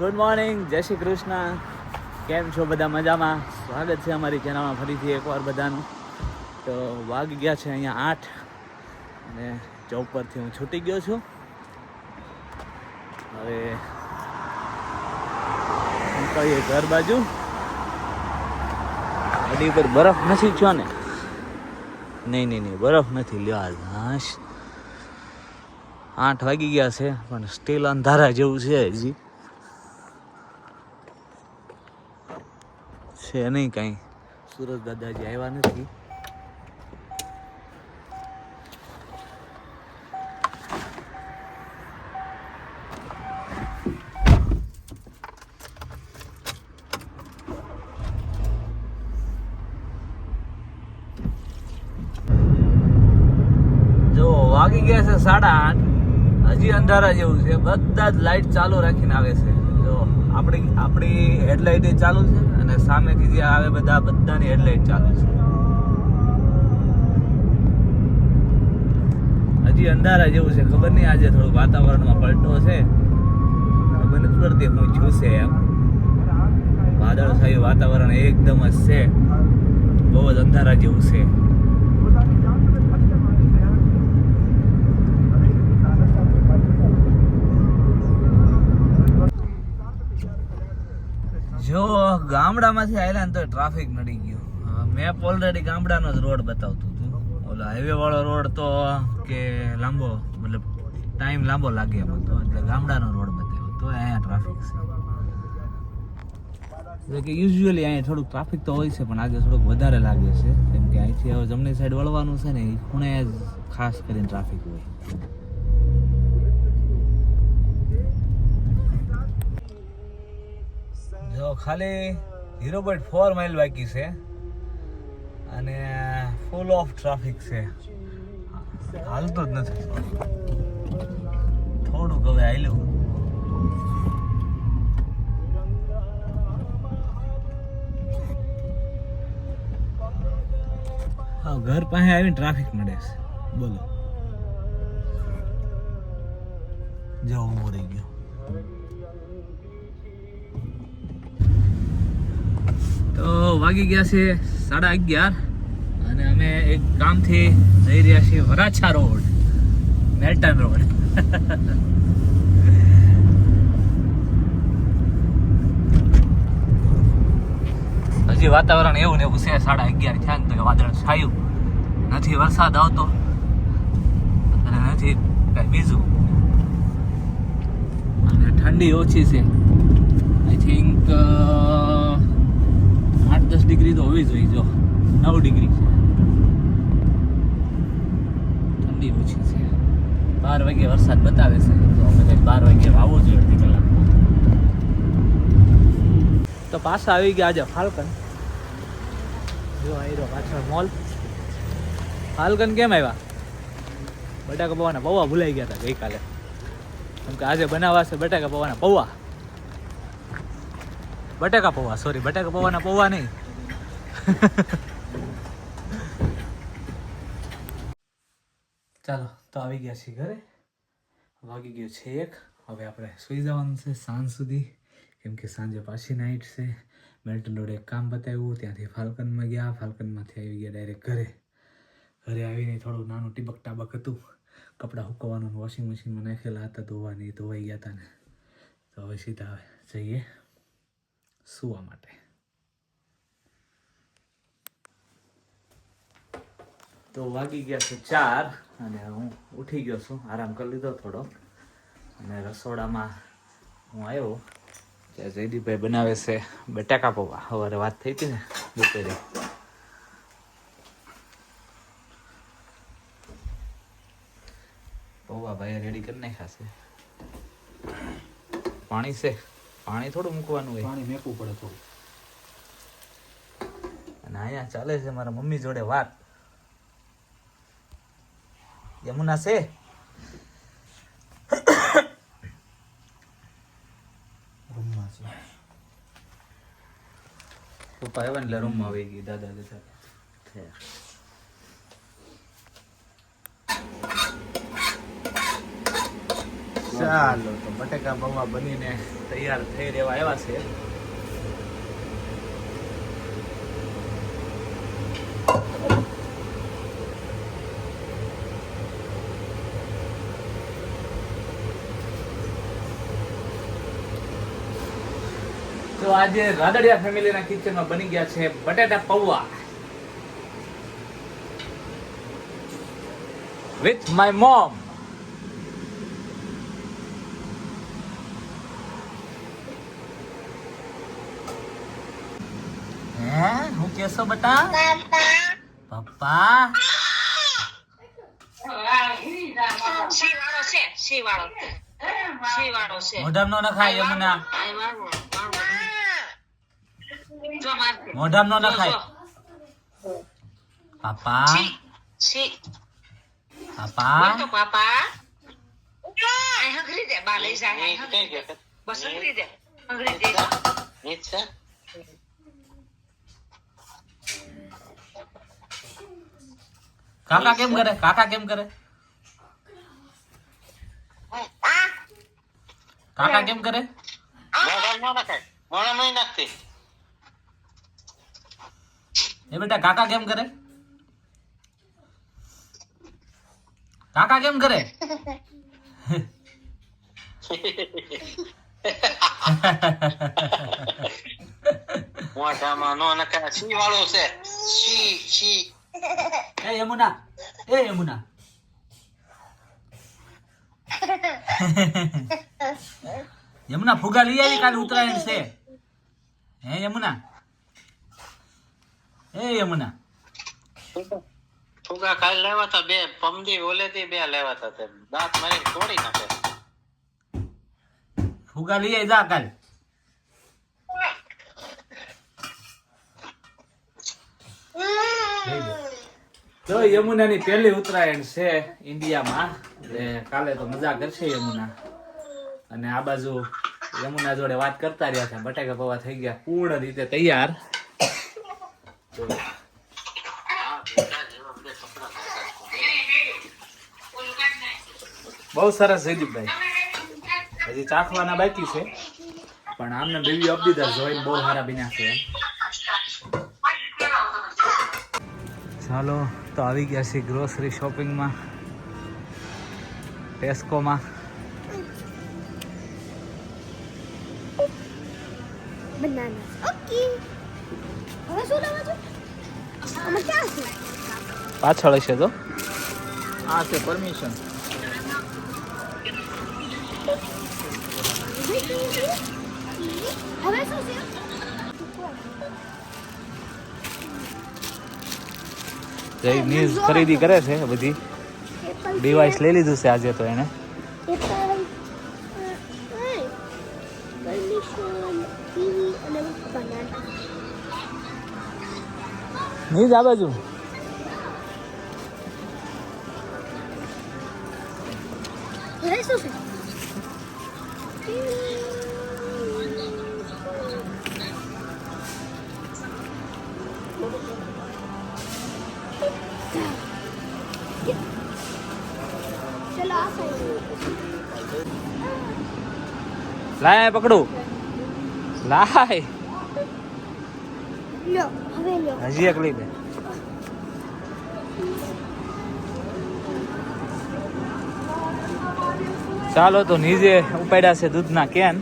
Good morning જય શ્રી કૃષ્ણ. કેમ છો બધા મજામાં? સ્વાગત છે અમારી ચેનલમાં ફરીથી એકવાર બધાનું. તો વાગી ગયા છે અહીંયા આઠ અને જોબ પરથી હું છૂટી ગયો છું. હવે કહીએ ઘર બાજુ. ગાડી ઉપર બરફ નથી છો ને? નહીં નહીં નહીં, બરફ નથી લ્યો આઠ વાગી ગયા છે, પણ સ્ટીલ અંધારા જેવું છે હજી. છે નહીં કાંઈ. સુરત દાદાજી આવ્યા નથી. વાગી ગયા છે સાડા આઠ. હજી અંધારા જેવું છે. બધા જ લાઈટ ચાલુ રાખીને આવે છે. જો, આપણી આપણી હેડલાઇટ ચાલુ છે. અને સામેથી જે આવે બધા બધાની હેડલાઇટ ચાલુ છે. હજી અંધારા જેવું છે, ખબર નહીં આજે થોડું વાતાવરણમાં પલટો છે. ખબર નથી પડતી, હું છું છે એમ. વાદળ થયું વાતાવરણ એકદમ જ છે. બહુ જ અંધારા જેવું છે. જો ગામડામાંથી આવેલા ને તો ટ્રાફિક નડી ગયો. મેપ ઓલરેડી ગામડાનો જ રોડ બતાવતું હતું. ઓલો હાઈવે વાળો રોડ તો કે લાંબો, મતલબ ટાઈમ લાંબો લાગે એમ હતો, એટલે ગામડાનો રોડ બતાવ્યો. તો અહીંયા ટ્રાફિક છે. કે યુઝ્યુઅલી અહીંયા થોડુંક ટ્રાફિક તો હોય છે, પણ આજે થોડુંક વધારે લાગે છે. કેમ કે અહીંથી હવે જમણી સાઈડ વળવાનું છે ને, એ ખૂણે જ ખાસ કરીને ટ્રાફિક હોય. જો ખાલી ઝીરો પોઈન્ટ ફોર માઇલ બાકી છે. અને ફૂલ ઓફ ટ્રાફિક છે. હાલતો જ નથી. થોડુંક હવે આવેલું ઘર પાસે આવીને ટ્રાફિક મળે છે. બોલો. જવું રહી ગયો. તો વાગી ગયા છે સાડા અગિયાર અને અમે એક ગામથી જઈ રહ્યા છીએ વરાછા રોડ, મેલટન રોડ. હજી વાતાવરણ એવું ને એવું છે, સાડા અગિયાર થયા ને તો વાદળ છાયું. નથી વરસાદ આવતો અને નથી કઈ બીજું. અને ઠંડી ઓછી છે. આઈ થિંક આઠ દસ ડિગ્રી તો હોવી જોઈએ, જો. નવ ડિગ્રી. છે ઠંડી ઓછી છે. બાર વાગે વરસાદ બતાવે છે. તો અમે કંઈક બાર વાગે વાવો જોઈએ અડધી કલાક. તો પાછા આવી ગયા આજે ફાલ્કન. જો આવી રહ્યો પાછળ મોલ. ફાલ્કન કેમ આવ્યા? બટાકા પૌવાના પૌવા ભૂલાઈ ગયા હતા ગઈકાલે. કેમ કે આજે બનાવવા છે બટાકા પૌવાના પૌવા. બટાકા પૌવા સોરી બટાકા પૌવાના પૌવા નહીં. ચાલો, તો આવી ગયા છીએ ઘરે. વાગી ગયો છે એક. હવે આપણે સુઈ જવાનું છે સાંજ સુધી. કેમ કે સાંજે પાછી નાઈટ છે. મેલ્ટન રોડે એક કામ બતાવ્યું, ત્યાંથી ફાલ્કનમાં ગયા. ફાલ્કનમાંથી આવી ગયા ડાયરેક્ટ ઘરે. ઘરે આવીને થોડું નાનું ટીબક ટાબક હતું. કપડાં સુકવવાનું વોશિંગ મશીનમાં નાખેલા હતા, ધોવાની, ધોવાઈ ગયા હતા ને. તો હવે સીધા જઈએ. સુવા માટે. તો વાગી ગયા છે ચાર અને હું ઉઠી ગયો છું. આરામ કરી લીધો થોડો. અને રસોડામાં હું આવ્યો. ત્યાં જયદીપભાઈ બનાવે છે બટાકા પૌવા. સવારે વાત થઈ હતી ને બપોરે. પૌવા ભાઈ રેડી કરી નાખ્યા છે. પાણી છે? પાણી થોડું મૂકવાનું હોય. પાણી મેકવું પડે થોડું. અને અહીંયા ચાલે છે મારા મમ્મી જોડે વાત. યમુના છે? રૂમમાં છે. પપ્પા આવ્યા ને એટલે રૂમમાં આવી ગઈ દાદા જતા ચાલો, તો બટેકા પૌવા બનીને તૈયાર થઈ રહેવા આવ્યા છે. તો આજે રાદડિયા ફેમિલીના કિચનમાં બની ગયા છે બટેટા પૌવા. વિથ માય મોમ હે હું કેસો બટા પપ્પા મોઢામ નો નખાય યમુના. મોઢામ નો નખાય પાપા. પાપા તો પાપા હંગરી દે બા લઈ જાય અહીં હંગરી દે. બસ હંગરી દે હંગરી દે કાકા કેમ કરે? કાકા કેમ કરે? કાકા કેમ કરે? એ બેટા કાકા કેમ કરે? કાકા કેમ કરે? મોઢામાં નો નકા સી વાળો છે. સી સી. એ યમુના. એ યમુના. યમુના ફુગા લઈ આવી કાલે ઉત્તરાયણ છે. હે યમુના? એ યમુના. ફુગા કાલ લેવા તા બે પમદી ઓલેથી બે લેવા તા તે દાંત મારી તોડી નાખે. ફુગા લઈ આવી જા કાલ. તો યમુનાની પહેલી ઉત્તરાયણ છે ઇન્ડિયામાં. કાલે તો મજા કરશે યમુના. અને આ બાજુ યમુના જોડે વાત કરતા રહ્યા છે. બટાકા પૌવા થઈ ગયા. પૂર્ણ રીતે તૈયાર. બહુ સરસ જયદીપભાઈ. હજી ચાખવાના બાકી છે. પણ આમને રિવ્યુ આપી દીધા જોઈને બહુ સારા બન્યા છે. ચાલો તો આવી ગયા છીએ ગ્રોસરી શોપિંગમાં ટેસ્કોમાં પાછળ હશે તો. આ છે પરમિશન ન્યૂઝ ખરીદી કરે છે બધી. ડિવાઇસ લઈ લીધું છે આજે તો એને. ન્યૂઝ આ હવે શું છે? લાય પકડું. લાય. હજી એક લઈ દે ચાલો તો નીચે ઉપાડ્યા છે દૂધના કેન.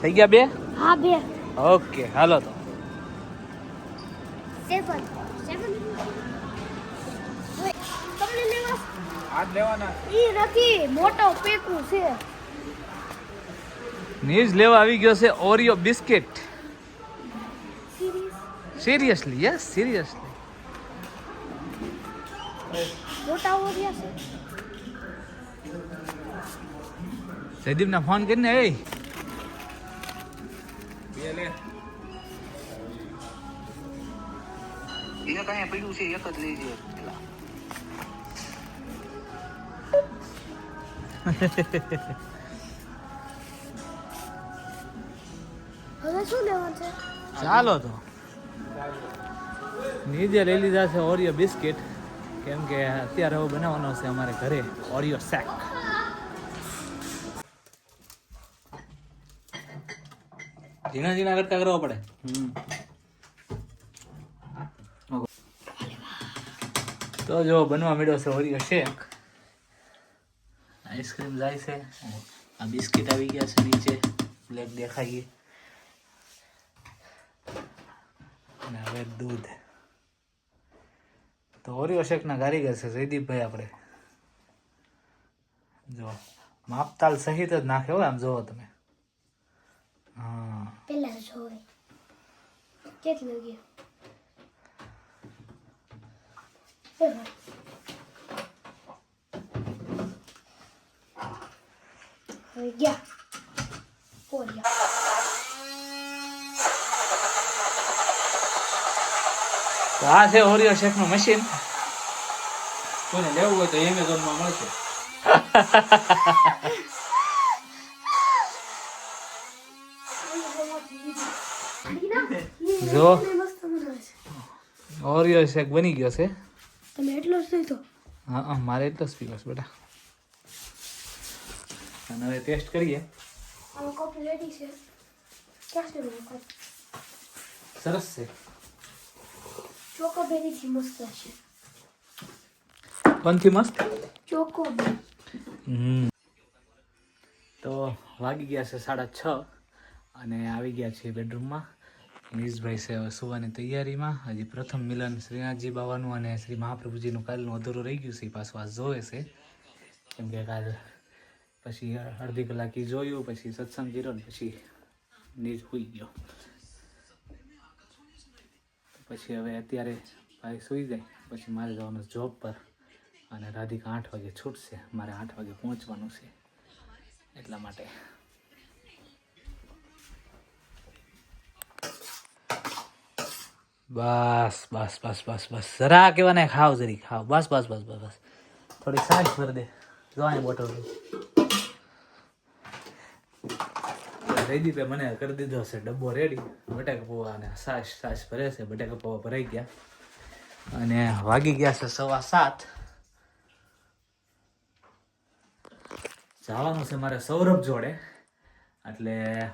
થઈ ગયા બે? હા બે. ઓકે હાલો તો. આજ લેવાના. ઈ નથી મોટો પેકું છે. ન્યૂઝ લેવા આવી ગયો છે Oreo biscuit. Seriously yes seriously જયદીપને phone કરીને એ. પડ્યું છે એક જ લઈ જઈએ ચાલો તો. નીચે લઈ લીધા છે ઓરિયો બિસ્કિટ. કેમ કે અત્યારે હવે બનાવવાનો છે અમારે ઘરે ઓરિયો શેક. ઝીણા ઝીણા કરતા કરવો પડે. તો જો બનવા મળ્યો છે ઓરિયો શેક. આઈસ્ક્રીમ જાય છે. આ બિસ્કિટ આવી ગયા છે નીચે. બ્લેક દેખાઈ ગઈ અને હવે દૂધ. તો ઓરિયો શેકના કારીગર છે, જયદીપભાઈ આપણે. જો, માપતાલ સહિત જ નાખે હોય આમ જોવો તમે. હા. પેલા જોવે. કેટલું ગયું. હવે તો આ છે ઓરિયો શેકનું મશીન કોને લેવું હોય તો એમેઝોનમાં મળશે. જો. ઓરિયો શેક બની ગયો છે. તમે એટલો જ લીધો હા હા મારે એટલો જ પીવો છે બેટા. અને હવે ટેસ્ટ કરીએ. કોફી રેડી છે. ક્યાં છે સરસ છે. ચોકોબેરી થી મસ્ત છે કોનથી મસ્ત ચોકોબેરી હમ તો વાગી ગયા છે સાડા છ અને આવી ગયા છીએ બેડરૂમમાં નીશભાઈ છે હવે સુવાની તૈયારીમાં હજી પ્રથમ મિલન શ્રીનાથજી બાવાનું અને શ્રી મહાપ્રભુજીનું કાલનું અધૂરું રહી ગયું છે એ પાછું આ જોવે છે। કેમ કે કાલ પછી અડધી કલાક જોયું પછી સત્સંગ કર્યો ને પછી નીજ હોઈ ગયો। પછી હવે અત્યારે ભાઈ સૂઈ જાય. પછી મારે જવાનું જોબ પર. અને રાધિકા આઠ વાગે છૂટશે. મારે આઠ વાગે પહોંચવાનું છે. એટલા માટે. બસ બસ બસ બસ બસ. જરા કેવા ને ખાવ, જરી ખાવ. બસ બસ બસ બસ બસ. થોડી સાંજ ભર દે. જો અહીં બોટલ જયદીપે મને કરી દીધો છે ડબ્બો રેડી બટાકા પૌવા અને સાસ સાસ ભરે છે, બટાકા પૌવા ભરાઈ ગયા. અને વાગી ગયા છે સવા સાત. જવાનું છે મારે સૌરભ જોડે. એટલે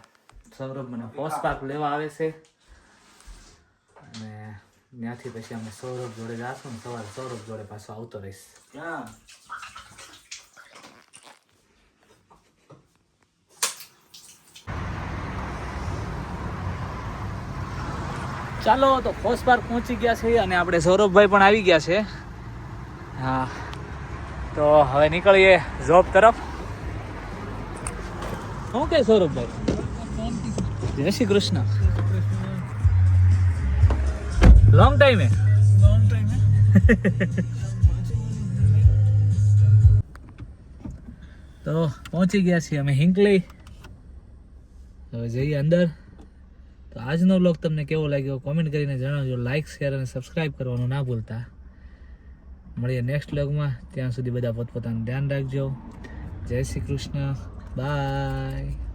સૌરભ મને પોસ્ટ લેવા આવે છે. અને ત્યાંથી પછી અમે સૌરભ જોડે જાશું ને સવારે સૌરભ જોડે પાછો આવતો રહીશ. ચાલો, તો પોસ્ટ પાર્ક પહોંચી ગયા છે અને આપણે સૌરભભાઈ પણ આવી ગયા છે. હા. તો હવે નીકળીએ જોબ તરફ. શું કે સૌરભભાઈ? જય શ્રી કૃષ્ણ. લોંગ ટાઈમે તો પહોંચી ગયા છીએ અમે હિંકલી હવે જઈએ અંદર. તો આજનો બ્લોગ તમને કેવો લાગ્યો કોમેન્ટ કરીને જણાવજો. લાઇક શેર અને સબસ્ક્રાઈબ કરવાનું ના ભૂલતા. મળીએ નેક્સ્ટ બ્લોગમાં ત્યાં સુધી બધા પોતપોતાનું ધ્યાન રાખજો. જય શ્રી કૃષ્ણ. બાય